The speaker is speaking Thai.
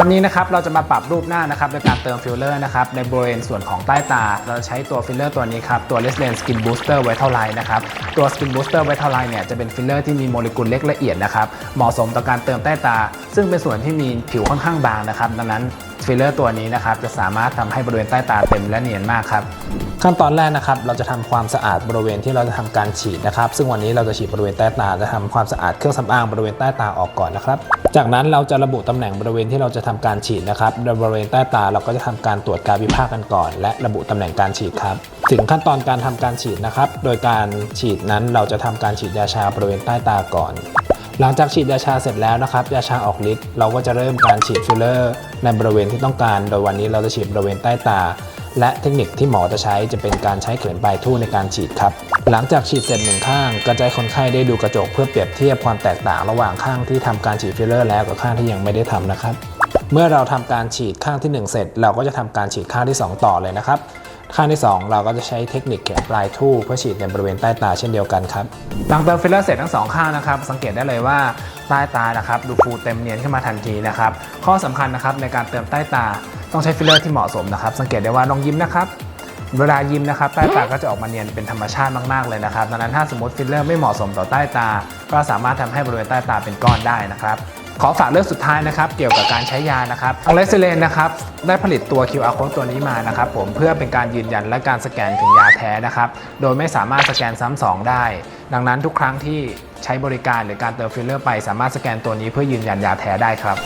วันนี้นะครับเราจะมาปรับรูปหน้านะครับโดยการเติมฟิลเลอร์นะครับในบริเวณส่วนของใต้ตา เราจะใช้ตัวฟิลเลอร์ตัวนี้ครับตัว Less Lane Skin Booster Vital Line นะครับตัว Skin Booster Vital Line เนี่ยจะเป็นฟิลเลอร์ที่มีโมเลกุลเล็กละเอียดนะครับเหมาะสมต่อการเติมใต้ตา ซึ่งเป็นส่วนที่มีผิวค่อนข้างบางนะครับดังนั้น ฟิลเลอร์ตัวนี้นะครับจะสามารถทำให้บริเวณใต้ตาเต็มและเนียนมากครับขั้นตอนแรกนะครับเราจะทำความสะอาดบริเวณที่เราจะทำการฉีดนะครับ ซึ่งวันนี้เราจะฉีดบริเวณใต้ตาจะทำความสะอาดเครื่องสำอางบริเวณใต้ตาออกก่อนนะครับ จากนั้นเราจะระบุตำแหน่งบริเวณที่เราจะทำการฉีดนะครับโดยบริเวณใต้ตาเราก็จะทำการตรวจการวิภาคกันก่อน และระบุตำแหน่งการฉีดครับถึงขั้นตอนการทำการฉีดนะครับ โดยการฉีดนั้นเราจะทำการฉีดยาชาบริเวณใต้ตาก่อน หลังจากฉีดยาชาเสร็จแล้วนะครับยาชาออกฤทธิ์เราก็จะเริ่มการฉีดฟิลเลอร์ในบริเวณที่ต้องการ โดยวันนี้เราจะฉีดบริเวณใต้ตา และเทคนิคที่หมอจะใช้จะเป็นการใช้เข็มปลายทู่ในการฉีดครับ หลังจากฉีดเสร็จหนึ่งข้างกระจายคนไข้ได้ดูกระจกเพื่อเปรียบเทียบความแตกต่างระหว่างข้างที่ทำการฉีดฟิลเลอร์แล้วกับข้างที่ยังไม่ได้ทำนะครับ เมื่อเราทำการฉีดข้างที่ 1 เสร็จ เราก็จะทำการฉีดข้างที่ 2 ต่อเลยนะครับ ข้างที่ 2 เราก็จะใช้เทคนิคเข็มปลายทู่เพื่อฉีดในบริเวณใต้ตาเช่นเดียวกันครับหลังเติมฟิลเลอร์เสร็จทั้งสองข้างนะครับสังเกตได้เลยว่าใต้ตานะครับดูฟูเต็มเนียนขึ้นมาทันทีนะครับข้อสำคัญนะครับในการเติมใต้ตาต้องใช้ฟิลเลอร์ที่เหมาะสมนะครับสังเกตได้ว่าน้องยิ้มนะครับเวลายิ้มนะครับใต้ตาก็จะออกมาเนียนเป็นธรรมชาติมากๆเลยนะครับดังนั้นถ้าสมมติฟิลเลอร์ไม่เหมาะสมต่อใต้ตา ก็สามารถทำให้บริเวณใต้ตาเป็นก้อนได้นะครับ ขอฝากเรื่องสุดท้ายนะครับเกี่ยวกับการใช้ยานะครับองเลสเลนนะครับได้ผลิตตัว QR code ตัวนี้มานะครับผมเพื่อเป็นการยืนยันและการสแกนถึงยาแท้นะครับโดยไม่สามารถสแกนซ้ำสองได้ ดังนั้นทุกครั้งที่ใช้บริการหรือการเติมฟิลเลอร์ไปสามารถสแกนตัวนี้เพื่อยืนยันยาแท้ได้ครับ